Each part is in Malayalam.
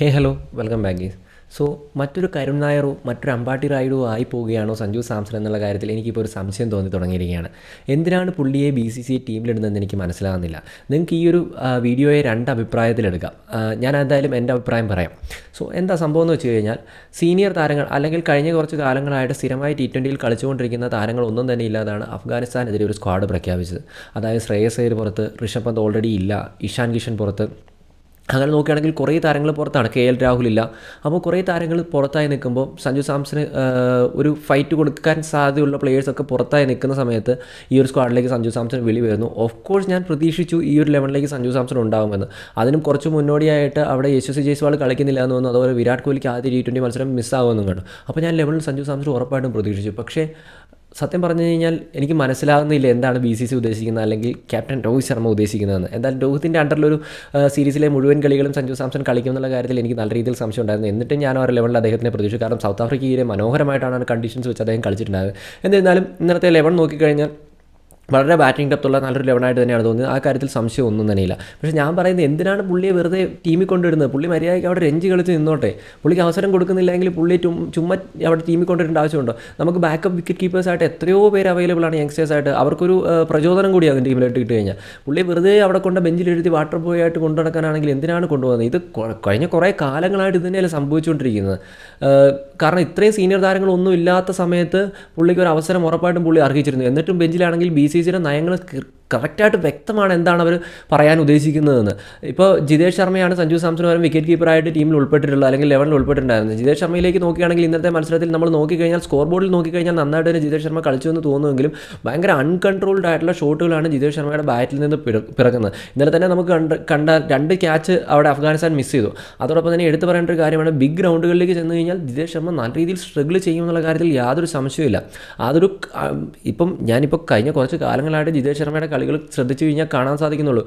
Hey hello welcome back guys so മറ്റൊരു കരുൺ നായറോ മറ്റൊരു അമ്പാട്ടി റായിഡോ ആയി പോവുകയാണോ സഞ്ജു സാംസൺ എന്നുള്ള കാര്യത്തിൽ എനിക്കിപ്പോൾ ഒരു സംശയം തോന്നി തുടങ്ങിയിരിക്കുകയാണ്. എന്തിനാണ് പുള്ളിയെ ബി സി സി ടീമിലിടുന്നതെന്ന് എനിക്ക് മനസ്സിലാകുന്നില്ല. നിങ്ങൾക്ക് ഈ ഒരു വീഡിയോയെ രണ്ട് അഭിപ്രായത്തിലെടുക്കാം. ഞാൻ എന്തായാലും എന്റെ അഭിപ്രായം പറയാം. സോ എന്താ സംഭവം എന്ന് വെച്ച് കഴിഞ്ഞാൽ സീനിയർ താരങ്ങൾ അല്ലെങ്കിൽ കഴിഞ്ഞ കുറച്ച് കാലങ്ങളായിട്ട് സ്ഥിരമായി ടി ട്വന്റിയിൽ കളിച്ചുകൊണ്ടിരിക്കുന്ന താരങ്ങളൊന്നും തന്നെ ഇല്ലാതാണ് അഫ്ഗാനിസ്ഥാനെതിരെ ഒരു സ്ക്വാഡ് പ്രഖ്യാപിച്ചത്. അതായത് ശ്രേയസ് അയ്യർ പുറത്ത് ഋഷഭ് പന്ത് ഓൾറെഡി ഇല്ല ഇഷാൻ കിഷൻ പുറത്ത് അങ്ങനെ നോക്കുകയാണെങ്കിൽ കുറേ താരങ്ങൾ പുറത്താണ്. കെ എൽ രാഹുൽ ഇല്ല. അപ്പോൾ കുറേ താരങ്ങൾ പുറത്തായി നിൽക്കുമ്പോൾ സഞ്ജു സാംസന് ഒരു ഫൈറ്റ് കൊടുക്കാൻ സാധ്യതയുള്ള പ്ലേയേഴ്സൊക്കെ പുറത്തായി നിൽക്കുന്ന സമയത്ത് ഈ ഒരു സ്ക്വാഡിലേക്ക് സഞ്ജു സാംസൺ വിളി വരുന്നു. ഓഫ് കോഴ്സ് ഞാൻ പ്രതീക്ഷിച്ചു ഈ ഒരു ലെവലിലേക്ക് സഞ്ജു സാംസൺ ഉണ്ടാകുമെന്ന് അതിനും കുറച്ച് മുന്നോടിയായിട്ട് അവിടെ യശസ്വി ജയ്സ്വാൾ കളിക്കുന്നില്ല എന്ന് തോന്നുന്നു. അതുപോലെ വിരാട് കോഹ്ലിക്ക് ആദ്യ ടി ട്വന്റി മത്സരം മിസ്സാകുമെന്നും കണ്ടു. അപ്പോൾ ഞാൻ ലെവലിൽ സഞ്ജു സാംസൺ ഉറപ്പായിട്ടും പ്രതീക്ഷിച്ചു. പക്ഷേ സത്യം പറഞ്ഞു കഴിഞ്ഞാൽ എനിക്ക് മനസ്സിലാകുന്നില്ല എന്താണ് ബി സി സി ഉദ്ദേശിക്കുന്നത് അല്ലെങ്കിൽ ക്യാപ്റ്റൻ രോഹിത് ശർമ്മ ഉദ്ദേശിക്കുന്നതെന്ന്. എന്തായാലും രോഹിത്തിന്റെ അണ്ടറിലൊരു സീരീസിലെ മുഴുവൻ കളികളും സഞ്ജു സാംസൺ കളിക്കും എന്നുള്ള കാര്യത്തിൽ എനിക്ക് നല്ല രീതിയിൽ സംശയം ഉണ്ടായിരുന്നു. എന്നിട്ടും ഞാൻ ആ ലെവലിൽ അദ്ദേഹത്തിനെ പ്രതീക്ഷിച്ചു. കാരണം സൗത്ത് ആഫ്രിക്കയിലെ മനോഹരമായിട്ടാണ് കണ്ടീഷൻസ് വെച്ച് അദ്ദേഹം കളിച്ചിട്ടുണ്ടായത്. എന്നിരുന്നാലും ഇന്നത്തെ ലെവൻ നോക്കിക്കഴിഞ്ഞാൽ വളരെ ബാറ്റിംഗ് ഡെപ്തുള്ള നല്ലൊരു ലെവനായിട്ട് തന്നെയാണ് തോന്നുന്നത് ആ കാര്യത്തിൽ സംശയം ഒന്നും തന്നെയില്ല. പക്ഷേ ഞാൻ പറയുന്നത് എന്തിനാണ് പുള്ളിയെ വെറുതെ ടീമിൽ കൊണ്ടുവരുന്നത് പുള്ളി മര്യാദയ്ക്ക് അവിടെ രഞ്ജ് കളിച്ച് നിന്നോട്ടെ. പുള്ളിക്ക് അവസരം കൊടുക്കുന്നില്ലെങ്കിൽ പുള്ളി ചുമ്മാ അവിടെ ടീമിൽ കൊണ്ടുവരേണ്ട ആവശ്യമുണ്ടോ? നമുക്ക് ബാക്കപ്പ് വിക്കറ്റ് കീപ്പേഴ്സായിട്ട് എത്രയോ പേര് അവൈലബിൾ ആണ് യങ്സ്റ്റേഴ്സ് ആയിട്ട്. അവർക്കൊരു പ്രചോദനം കൂടിയാകും ടീമിലോട്ട് ഇട്ട് കഴിഞ്ഞാൽ പുള്ളി വെറുതെ അവിടെ കൊണ്ട് ബെഞ്ചിലെഴുതി വാട്ടർ ബോയ് ആയിട്ട് കൊണ്ടു നടക്കാനാണെങ്കിൽ എന്തിനാണ് കൊണ്ടുപോകുന്നത്? ഇത് കഴിഞ്ഞ കുറേ കാലങ്ങളായിട്ട് ഇത് തന്നെയല്ലേ സംഭവിച്ചുകൊണ്ടിരിക്കുന്നത്. കാരണം ഇത്രയും സീനിയർ താരങ്ങളൊന്നും ഇല്ലാത്ത സമയത്ത് പുള്ളിക്ക് ഒരു അവസരം ഉറപ്പായിട്ടും പുള്ളി അർഹിച്ചിരുന്നു. എന്നിട്ടും ബെഞ്ചിലാണെങ്കിൽ ബി സി സിയുടെ നയങ്ങൾ കറക്റ്റായിട്ട് വ്യക്തമാണ് എന്താണ് അവർ പറയാൻ ഉദ്ദേശിക്കുന്നതെന്ന്. ഇപ്പോൾ ജിതേഷ് ശർമ്മയാണ് സഞ്ജു സാംസൺ വരും വിക്കറ്റ് കീപ്പറായിട്ട് ടീമിൽ ഉൾപ്പെട്ടിട്ടുള്ളത് അല്ലെങ്കിൽ ലെവലിൽ ഉൾപ്പെട്ടിട്ടുണ്ടായിരുന്നത്. ജിതേഷ് ശർമ്മയിലേക്ക് നോക്കുകയാണെങ്കിൽ ഇന്നത്തെ മത്സരത്തിൽ നമ്മൾ നോക്കിക്കഴിഞ്ഞാൽ സ്കോർ ബോർഡിൽ നോക്കിക്കഴിഞ്ഞാൽ നന്നായിട്ട് തന്നെ ജിതേഷ് ശർമ്മ കളിച്ചു എന്ന് തോന്നുമെങ്കിലും ഭയങ്കര അൺകൺട്രോൾഡ് ആയിട്ടുള്ള ഷോട്ടുകളാണ് ജിതേഷ് ശർമ്മയുടെ ബാറ്റിൽ നിന്ന് പിറ- പിറക്കുന്നത്. ഇന്നലെ തന്നെ നമുക്ക് കണ്ട് കണ്ട രണ്ട് ക്യാച്ച് അവിടെ അഫ്ഗാനിസ്ഥാൻ മിസ് ചെയ്തു. അതോടൊപ്പം തന്നെ എടുത്തു പറയേണ്ട ഒരു കാര്യമാണ് ബിഗ് ഗ്രൗണ്ടുകളിലേക്ക് ചെന്ന് കഴിഞ്ഞാൽ ജിതേഷ് ശർമ്മ നല്ല രീതിയിൽ സ്ട്രഗിൾ ചെയ്യുമെന്നുള്ള കാര്യത്തിൽ യാതൊരു സംശയമില്ല അതൊരു ഇപ്പം ഞാനിപ്പോൾ കഴിഞ്ഞ കുറച്ച് കാലങ്ങളായിട്ട് ജിതേഷ് ശർമ്മയുടെ കളികൾ ശ്രദ്ധിച്ചു കഴിഞ്ഞാൽ കാണാൻ സാധിക്കുന്നുള്ളൂ.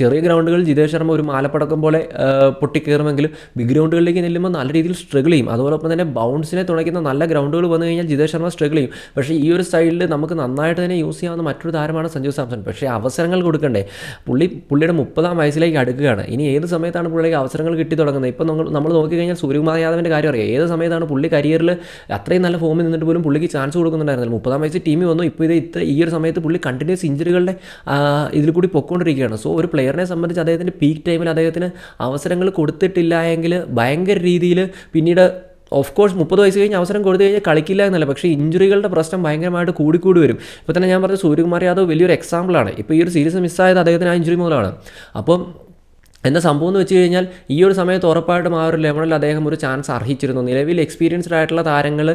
ചെറിയ ഗ്രൗണ്ടുകളിൽ ജിതേഷ് ശർമ്മ ഒരു മാലപ്പടക്കം പോലെ പൊട്ടിക്കയറുമെങ്കിലും ബിഗ് ഗ്രൗണ്ടുകളിലേക്ക് നെല്ലുമ്പോൾ നല്ല രീതിയിൽ സ്ട്രഗിൾ ചെയ്യും. അതോടൊപ്പം തന്നെ ബൗൺസിനെ തുണയ്ക്കുന്ന നല്ല ഗ്രൗണ്ടുകൾ വന്നു കഴിഞ്ഞാൽ ജിതേഷ് ശർമ്മ സ്ട്രഗിൾ ചെയ്യും. പക്ഷേ ഈ ഒരു സ്റ്റൈലിൽ നമുക്ക് നന്നായിട്ട് തന്നെ യൂസ് ചെയ്യാവുന്ന മറ്റൊരു താരമാണ് സഞ്ജു സാംസൺ. പക്ഷേ അവസരങ്ങൾ കൊടുക്കണ്ടേ? പുള്ളി പുള്ളിയുടെ മുപ്പതാം വയസ്സിലേക്ക് അടുക്കുകയാണ്. ഇനി ഏത് സമയത്താണ് പുള്ളിക്ക് അവസരങ്ങൾ കിട്ടി തുടങ്ങുന്നത്? ഇപ്പം നമ്മൾ നമ്മൾ നോക്കിക്കഴിഞ്ഞാൽ സൂര്യകുമാർ യാദവിന്റെ കാര്യം അറിയാം. ഏത് സമയത്താണ് പുള്ളി കരിയറിൽ അത്രയും നല്ല ഫോമിൽ നിന്നിട്ട് പോലും പുള്ളിക്ക് ചാൻസ് കൊടുക്കുന്നുണ്ടായിരുന്നില്ല. മുപ്പതാം വയസ്സിൽ ടീമിൽ വന്നു. ഇപ്പോൾ ഇത് ഇത്ര ഈ ഒരു സമയത്ത് പുള്ളി കണ്ടിന്യൂസ് ഇഞ്ചുറികളുടെ ഇതിൽ കൂടി പൊക്കോണ്ടിരിക്കുകയാണ്. സോ ഒരു പ്ലെയറിനെ സംബന്ധിച്ച് അദ്ദേഹത്തിന്റെ പീക്ക് ടൈമിൽ അദ്ദേഹത്തിന് അവസരങ്ങൾ കൊടുത്തിട്ടില്ല എങ്കിൽ ഭയങ്കര രീതിയിൽ പിന്നീട് ഓഫ് കോഴ്സ് മുപ്പത് വയസ്സ് കഴിഞ്ഞ് അവസരം കൊടുത്തു കഴിഞ്ഞാൽ കളിക്കില്ല എന്നല്ല. പക്ഷേ ഇഞ്ചുറികളുടെ പ്രശ്നം ഭയങ്കരമായിട്ട് കൂടിക്കൂടി വരും. ഇപ്പോൾ തന്നെ ഞാൻ പറഞ്ഞ സൂര്യകുമാർ യാദവ് വലിയൊരു എക്സാമ്പിളാണ് ഇപ്പോൾ ഈ ഒരു സീരീസ് മിസ്സായത് അദ്ദേഹത്തിന് ആ ഇഞ്ചുറി മൂലമാണ്. അപ്പം എന്താ സംഭവം എന്ന് വെച്ച് കഴിഞ്ഞാൽ ഈ ഒരു സമയത്ത് ഉറപ്പായിട്ടും ആ ഒരു ലെവലിൽ അദ്ദേഹം ഒരു ചാൻസ് അർഹിച്ചിരുന്നു. നിലവിൽ എക്സ്പീരിയൻസ്ഡ് ആയിട്ടുള്ള താരങ്ങൾ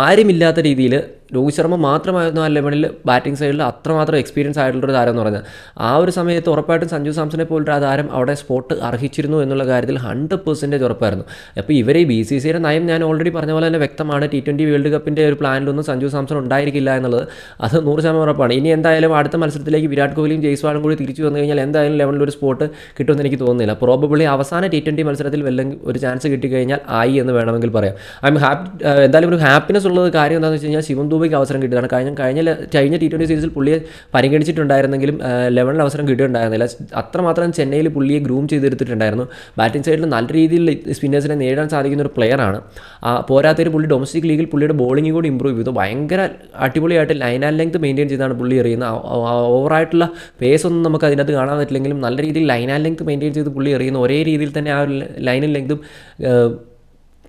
ആരുമില്ലാത്ത രീതിയിൽ രോഹിത് ശർമ്മ മാത്രമായിരുന്നു ആ ലെവലിൽ ബാറ്റിംഗ് സൈഡിൽ അത്രമാത്രം എക്സ്പീരിയൻസ് ആയിട്ടുള്ള ഒരു താരം എന്ന് പറഞ്ഞത്. ആ ഒരു സമയത്ത് ഉറപ്പായിട്ടും സഞ്ജു സാംസനെ പോലൊരു ആ താരം അവിടെ സ്പോട്ട് അർഹിച്ചിരുന്നു എന്നുള്ള കാര്യത്തിൽ ഹൺഡ്രഡ് പെർസെന്റേജ് ഉറപ്പായിരുന്നു. അപ്പോൾ ഇവരെ ബി സി സിയുടെ നയം ഞാൻ ഓൾറെഡി പറഞ്ഞ പോലെ തന്നെ വ്യക്തമാണ്. ടി ട്വന്റി വേൾഡ് കപ്പിന്റെ ഒരു പ്ലാനിലൊന്നും സഞ്ജു സാംസൺ ഉണ്ടായിരിക്കില്ല എന്നുള്ളത് അത് നൂറ് ശതമാനം ഉറപ്പാണ്. ഇനി എന്തായാലും അടുത്ത മത്സരത്തിലേക്ക് വിരാട് കോഹ്ലിയും ജയ്സ്വാളും കൂടി തിരിച്ചു വന്നു കഴിഞ്ഞാൽ എന്തായാലും ലെവലിൽ ഒരു സ്പോട്ട് കിട്ടുമെന്ന് എനിക്ക് തോന്നുന്നില്ല. പ്രോബബിളി അവസാന ടി ട്വന്റി മത്സരത്തിൽ വല്ലെങ്കിൽ ഒരു ചാൻസ് കിട്ടിക്കഴിഞ്ഞാൽ ആയി എന്ന് വേണമെങ്കിൽ പറയാം. ഐ എം ഹാപ്പി എന്തായാലും ഒരു ഹാപ്പിനെസ് ഉള്ളത് കാര്യം എന്താണെന്ന് വെച്ച് കഴിഞ്ഞാൽ ശിവൻ ദൂബയ്ക്ക് അവസരം കിട്ടിയതാണ്. കഴിഞ്ഞ കഴിഞ്ഞ കഴിഞ്ഞ ടി ട്വന്റി സീരീസിൽ പുള്ളിയെ പരിഗണിച്ചിട്ടുണ്ടായിരുന്നെങ്കിലും ലെവലിൽ അവസരം കിട്ടിയിട്ടുണ്ടായിരുന്നില്ല. അത്രമാത്രം ചെന്നൈയിൽ പുള്ളിയെ ഗ്രൂം ചെയ്തെടുത്തിട്ടുണ്ടായിരുന്നു. ബാറ്റിംഗ് സൈഡിൽ നല്ല രീതിയിൽ സ്പിന്നേഴ്സിനെ നേടാൻ സാധിക്കുന്ന ഒരു പ്ലെയറാണ് പോരാത്തൊരു പുള്ളി ഡൊമസ്റ്റിക് ലീഗിൽ പുള്ളിയുടെ ബോളിംഗ് കൂടി ഇമ്പ്രൂവ് ചെയ്തു. ഭയങ്കര അടിപൊളിയായിട്ട് ലൈൻ ആൻഡ് ലെങ്ത് മെയിന്റെയിൻ ചെയ്താണ് പുള്ളി എറിയുന്നത്. ഓവറായിട്ടുള്ള പേസ് ഒന്നും നമുക്ക് അതിനകത്ത് കാണാൻ പറ്റില്ലെങ്കിലും നല്ല രീതിയിൽ ലൈൻ ആൻഡ് ലെങ്ത് മെയിന്റെയിൻ ചെയ്ത് പുള്ളി എറിയുന്ന ഒരേ രീതിയിൽ തന്നെ ആ ഒരു ലൈനും ലെങ്തും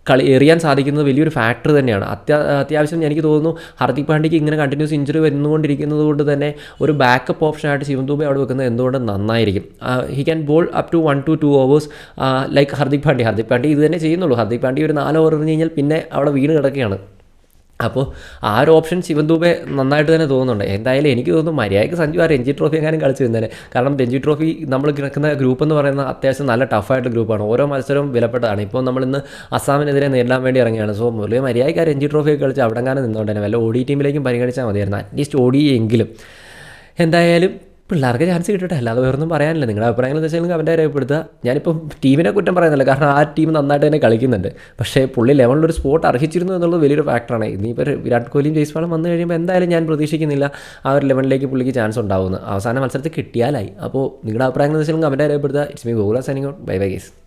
കളി എറിയാൻ സാധിക്കുന്നത് വലിയൊരു ഫാക്ടർ തന്നെയാണ്. അത്യാ അത്യാവശ്യം എനിക്ക് തോന്നുന്നു ഹർദിക് പാണ്ഡ്യയ്ക്ക് ഇങ്ങനെ കണ്ടിന്യൂസ് ഇഞ്ചുറി വരുന്നുകൊണ്ടിരിക്കുന്നത് കൊണ്ട് തന്നെ ഒരു ബാക്കപ്പ് ഓപ്ഷനായിട്ട് ശിവൻ ദൂബെ അവിടെ വെക്കുന്നത് എന്തുകൊണ്ട് നന്നായിരിക്കും. He can bowl up to one two two overs like Hardik Pandya. Hardik Pandya ഇത് തന്നെ ചെയ്യുന്നുള്ളൂ. ഹർദിക് പാണ്ഡ്യ ഒരു നാല് ഓവർ എറിഞ്ഞ് കഴിഞ്ഞാൽ പിന്നെ അവിടെ വീണ് കിടക്കുകയാണ്. അപ്പോൾ ആ ഒരു ഓപ്ഷൻ ശിവൻ ദൂബെ നന്നായിട്ട് തന്നെ തോന്നുന്നുണ്ട്. എന്തായാലും എനിക്ക് തോന്നുന്നു മര്യാദയ്ക്ക് സഞ്ജു ആ രഞ്ജി ട്രോഫി എങ്ങാനും കളിച്ചു തന്നെ കാരണം രഞ്ജി ട്രോഫി നമ്മൾ കിടക്കുന്ന ഗ്രൂപ്പ് എന്ന് പറയുന്ന അത്യാവശ്യം നല്ല ടഫായിട്ട് ഗ്രൂപ്പാണ് ഓരോ മത്സരവും വിലപ്പെട്ടതാണ്. ഇപ്പോൾ നമ്മൾ ഇന്ന് അസാമിനെതിരെ നേരിടാൻ വേണ്ടി ഇറങ്ങിയാണ് സോ മുരളി മര്യാദയ്ക്ക് ആ രഞ്ജി ട്രോഫി കളിച്ച് അവിടെ എങ്ങാനും നിന്നുകൊണ്ട് തന്നെ വല്ല ഓടി ടീമിലേക്കും പരിഗണിച്ചാൽ മതിയായിരുന്നു. അറ്റ്ലീസ്റ്റ് ഓടി എങ്കിലും. എന്തായാലും പിള്ളേർക്ക് ചാൻസ് കിട്ടട്ടെ. അല്ലാതെ വേറൊന്നും പറയാനില്ല. നിങ്ങളുടെ അഭിപ്രായങ്ങൾ വെച്ചാൽ അവന്റെ രേഖപ്പെടുത്തുക. ഞാനിപ്പം ടീമിനെ കുറ്റം പറയുന്നില്ല. കാരണം ആ ടീം നന്നായിട്ട് തന്നെ കളിക്കുന്നുണ്ട്. പക്ഷേ പുള്ളി ലെവലിലൊരു സ്പോട്ട് അർഹിച്ചിരുന്നു എന്നുള്ളത് വലിയൊരു ഫാക്ടറാണ് ഇനിയിപ്പോൾ വിരാട് കോഹ്ലിയും ജയ്സ്വാളും വന്നു കഴിയുമ്പോൾ എന്തായാലും ഞാൻ പ്രതീക്ഷിക്കുന്നില്ല ആ ഒരു ലെവലിലേക്ക് പുള്ളിക്ക് ചാൻസ് ഉണ്ടാവുന്നു അവസാന മത്സരത്തിൽ കിട്ടിയാലായി. അപ്പോൾ നിങ്ങളുടെ അഭിപ്രായങ്ങൾ വെച്ചാൽ അവന്റെ രേഖപ്പെടുത്തുക. It's me Gokula signing out bye bye guys